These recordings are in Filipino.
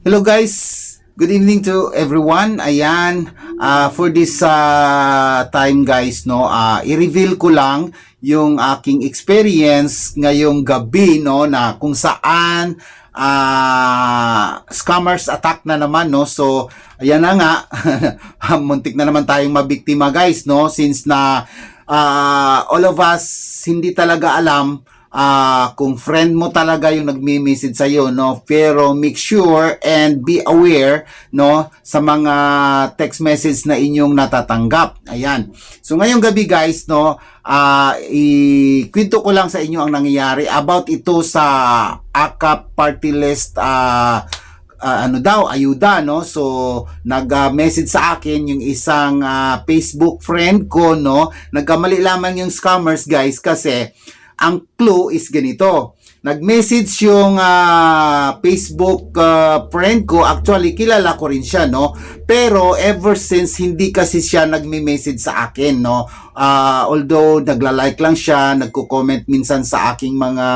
Hello guys. Good evening to everyone. Ayan, ah, for this ah, time guys, no, ah, i-reveal ko lang yung aking experience ngayong gabi, no, na kung saan ah, scammers attack na naman, no. So, ayan na nga, muntik na naman tayong mabiktima guys, no, since na ah, all of us hindi talaga alam ah kung friend mo talaga yung nagme-message sa iyo no? Pero make sure and be aware no? Sa mga text message na inyong natatanggap. Ayan. So ngayong gabi guys no? Ah ikwento ko lang sa inyo ang nangyayari about ito sa AKAP party list ah ah, ano daw, ayuda, no? So, nag-message sa akin yung isang ah, Facebook friend ko, no? Nagkamali lamang yung scammers, guys, kasi ang clue is ganito. Nag-message yung ah, Facebook ah, friend ko, actually kilala ko rin siya, no? Pero ever since hindi kasi siya nagme-message sa akin, no? Ah, although nagla-like lang siya, nagko-comment minsan sa aking mga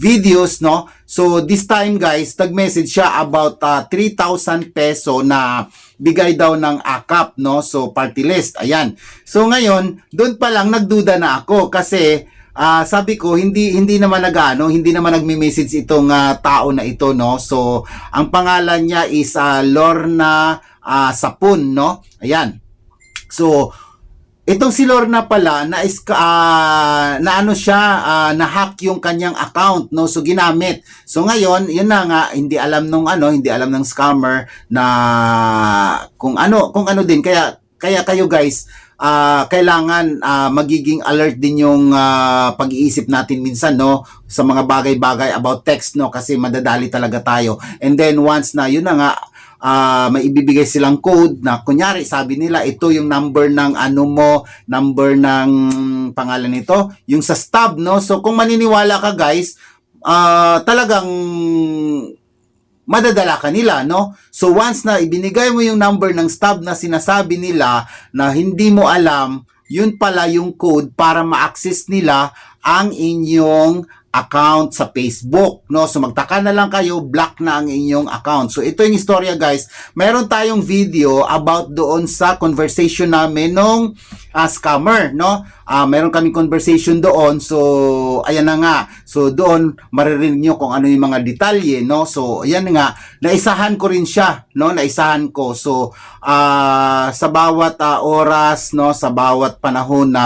videos, no? So this time guys, nag-message siya about ah, 3,000 peso na bigay daw ng AKAP, no? So party list, ayan. So ngayon, doon pa lang nagduda na ako kasi Ah, sabi ko hindi hindi naman nagano, hindi naman nagme-message itong ah, tao na ito, no. So, ang pangalan niya is ah, Lorna ah, Sapun, no. Ayan. So, itong si Lorna pala na is ah, na ano siya ah, na-hack yung kanyang account no so ginamit so ngayon yun na nga hindi alam nung ano hindi alam ng scammer na kung ano kung ano din kaya kaya kayo guys ah kailangan ah, magiging alert din yung ah, pag-iisip natin minsan no sa mga bagay-bagay about text no kasi madadali talaga tayo. And then once na yun na nga ah may ibibigay silang code na kunyari sabi nila ito yung number ng ano mo number ng pangalan nito yung sa stub no. So kung maniniwala ka guys ah talagang madadala ka nila, no? So once na ibinigay mo yung number ng stub na sinasabi nila na hindi mo alam, yun pala yung code para ma-access nila ang inyong account sa Facebook, no? So magtaka na lang kayo, block na ang inyong account. So ito yung istorya guys. Meron tayong video about doon sa conversation namin nung ah, scammer, no? Ah, meron kaming conversation doon. So ayan na nga. So doon maririnig nyo kung ano yung mga detalye, no? So ayan nga, naisahan ko rin siya, no? Naisahan ko. So ah, sa bawat ah, oras, no, sa bawat panahon na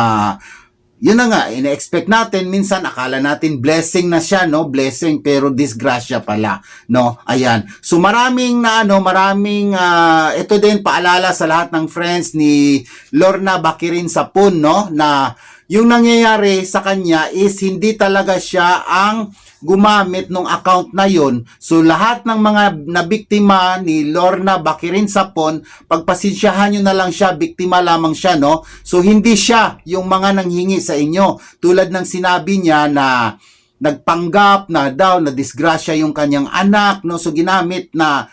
yun na nga, ina-expect natin, minsan akala natin blessing na siya, no? Blessing, pero disgrasya pala, no? Ayan. So maraming na, ano, maraming, ah, ito din, paalala sa lahat ng friends ni Lorna Bakirin Sapun, no? Na yung nangyayari sa kanya is hindi talaga siya ang gumamit ng account na yon. So lahat ng mga nabiktima ni Lorna Bakirin Sapon, pagpasensyahan nyo na lang siya, biktima lamang siya, no? So hindi siya yung mga nanghingi sa inyo. Tulad ng sinabi niya na nagpanggap na daw na disgrasya yung kanyang anak, no? So ginamit na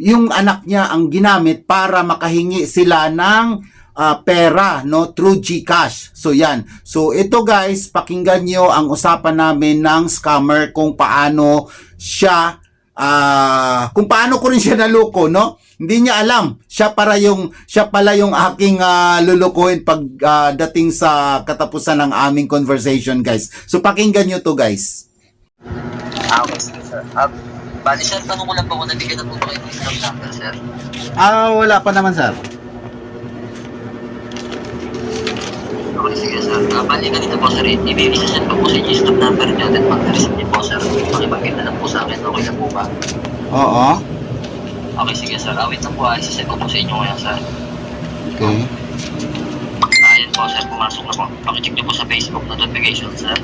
yung anak niya ang ginamit para makahingi sila ng ah, pera no through GCash. So yan. So ito guys, pakinggan nyo ang usapan namin ng scammer kung paano siya ah kung paano ko rin siya naloko no. Hindi niya alam. Siya para yung siya pala yung aking ah, lulukuhin pag ah, dating sa katapusan ng aming conversation guys. So pakinggan nyo to guys. Ah, okay, sige sir. Ah, bali sir, tanong ko lang po kung nabigyan na po ba kayo ng number, sir? Ah, wala pa naman sir. Okay, sige sir. Ah, bali kanina po sir, i-send ko po sa inyo yung number niyo at pag-receive niyo po sir. Pakipagkita lang po sa akin, okay lang po ba? Oo. Okay, sige sir. Ah, wait lang po ah, i-send ko po sa inyo ngayon sir. Okay. Ah, ayan po sir, pumasok na po. Pakicheck niyo po sa Facebook notification sir.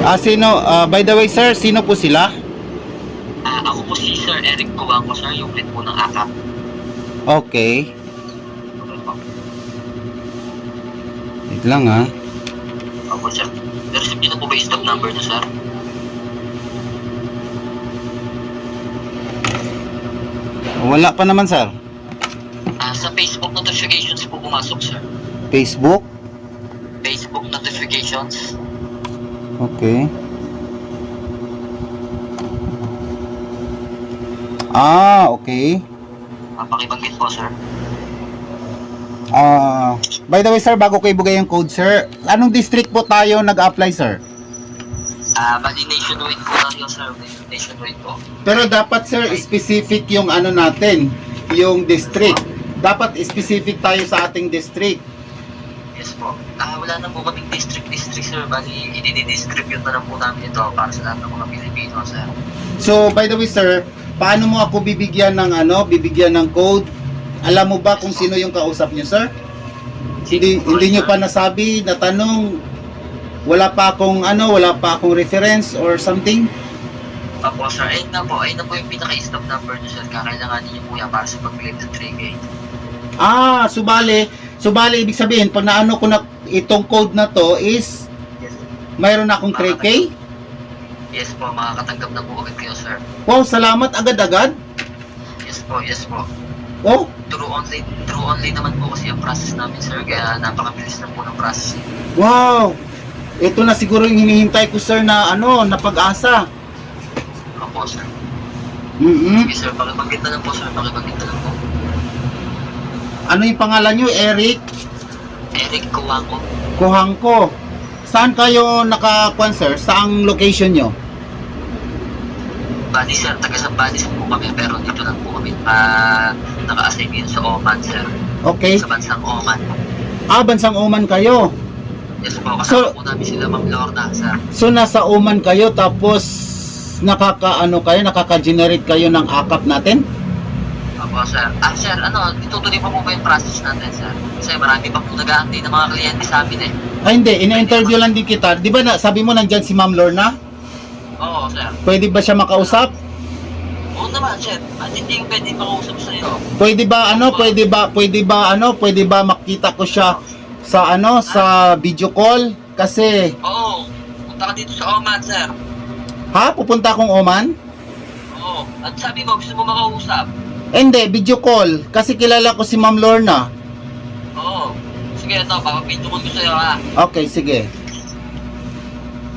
Ah, sino, ah, by the way sir, sino po sila? Ah, ako po si Sir Eric Tuwango sir, yung lead po ng AKAP. Okay. Wait lang ah. Opo sir. Na-receive niyo na po ba yung stop number niyo sir? Wala pa naman sir. Ah, sa Facebook notifications po pumasok sir. Facebook? Facebook notifications. Okay. Ah, okay. Papakibanggit po, sir. Ah, by the way sir, bago ko ibigay yung code sir, anong district po tayo nag-apply sir? Ah, bali nationwide po tayo, sir. Nationwide po. Pero dapat sir, specific yung ano natin, yung district. Dapat specific tayo sa ating district. Yes po. Ah, wala na po kaming district-district, sir. Bali, i-distribute na lang po namin ito para sa lahat ng mga Pilipino, sir. So, by the way sir, paano mo ako bibigyan ng ano, bibigyan ng code? Alam mo ba kung sino yung kausap niyo sir? Hindi, hindi nyo pa nasabi, natanong, wala pa akong ano, wala pa akong reference or something? Apo, sir. Ayun na po. Ayun na po yung pinaka-stop number nyo, sir. Kakailanganin niyo po yan para sa pag-claim ng 3K. Ah, subali, subali ibig sabihin pag naano ko na itong code na to is Yes. mayroon na akong 3K. Yes po. Makakatanggap na po agad kayo, sir. Wow, salamat agad-agad. Yes po. Yes po. Oh, True online, true online naman po kasi ang process namin, sir. Kaya napakabilis na po ng process. wow. Ito na siguro yung hinihintay ko sir na ano, na pag-asa. Apo, sir. Mhm. Sige, sir. Pakibanggit na lang po, sir. Pakibanggit na lang po. Ano yung pangalan nyo? Eric Eric Kuwako. Kuhangko. Saan kayo nakakuan sir? Saang location nyo? Bali, sir. Taga Sambales po kami. Pero dito lang po kami. Ah, naka-assign yun sa Oman, sir. Okay. Sa bansang Oman. Ah, bansang Oman kayo. Yes po. Kasama So- po namin sila, Ma'am Lorna, sir. So nasa Oman kayo tapos nakaka-ano kayo, nakaka-generate kayo ng akap natin? Opo, sir. Ah, sir, ano, itutuloy pa po ba yung process natin, sir? Kasi marami pa po nag-aantay ng mga kliyente sa amin eh. Ay hindi, ina-interview lang din kita. Di ba na, sabi mo nandyan si Ma'am Lorna? Oo, sir. Pwede ba siya makausap? Oo naman, sir. At hindi yung pwede makausap sa iyo. Pwede ba ano, pwede ba, pwede ba ano, pwede ba makita ko siya sa ano, sa video call? Kasi, Oo. Punta ka dito sa Oman, sir. ha, pupunta akong Oman? Oo. At sabi mo, gusto mo makausap? Eh, hindi, video call. Kasi kilala ko si Ma'am Lorna. Oo. Sige, ito, papapinto ko sa iyo, ha? Okay, sige.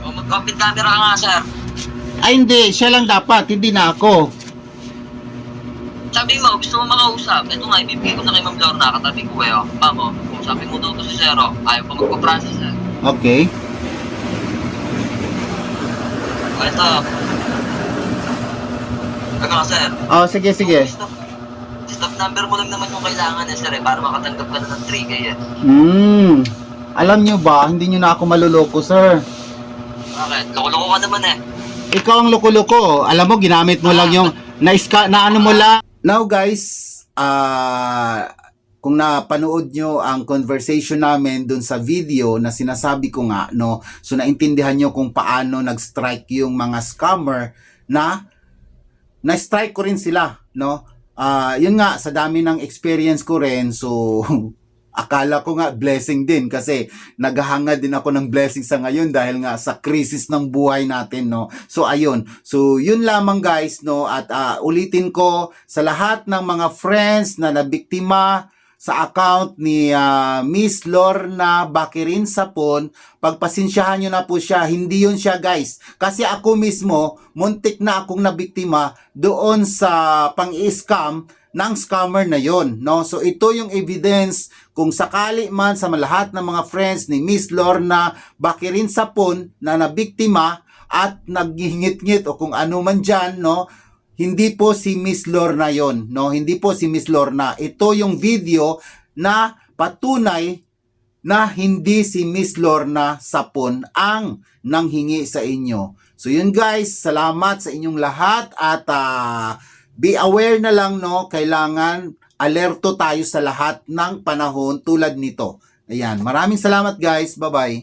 O, mag-complete camera ka nga, sir. Ay hindi, siya lang dapat, hindi na ako. Sabi mo, gusto mo makausap. Ito nga, ibibigay ko na kay Ma'am Lorna, katabi ko kayo. Mamo, sabi mo daw to si Zero. Ayaw pa magpa-process, sir. Okay. O, ito. Teka nga, sir. Oh, sige, sige. Stop, stop number mo lang naman yung kailangan eh, sir, eh, para makatanggap ka na ng 3K eh. Hmm. Alam nyo ba, hindi nyo na ako maluloko, sir. Bakit? Loko-loko ka naman eh. Ikaw ang loko-loko. Alam mo, ginamit mo lang yung na-ska, na ano mo lang. Now guys, ah kung napanood nyo ang conversation namin dun sa video na sinasabi ko nga, no, so naintindihan nyo kung paano nag-strike yung mga scammer na na-strike ko rin sila, no? Ah, yun nga, sa dami ng experience ko rin, so akala ko nga blessing din kasi naghahanga din ako ng blessing sa ngayon dahil nga sa krisis ng buhay natin, no? So, ayun. So, yun lamang guys, no? At ah, ulitin ko sa lahat ng mga friends na nabiktima sa account ni ah, Miss Lorna Bakirin Sapon, pagpasensyahan nyo na po siya. Hindi yun siya guys. Kasi ako mismo, muntik na akong nabiktima doon sa pang-scam ng scammer na yon no so ito yung evidence kung sakali man sa lahat ng mga friends ni Miss Lorna Bakirin Sapon na nabiktima at naghihingit-ngit o kung ano man dyan, no, hindi po si Miss Lorna yon no? Hindi po si Miss Lorna. Ito yung video na patunay na hindi si Miss Lorna Sapon ang nanghingi sa inyo. So yun guys, salamat sa inyong lahat at ah, be aware na lang no, kailangan alerto tayo sa lahat ng panahon tulad nito. Ayan, maraming salamat guys. Bye-bye.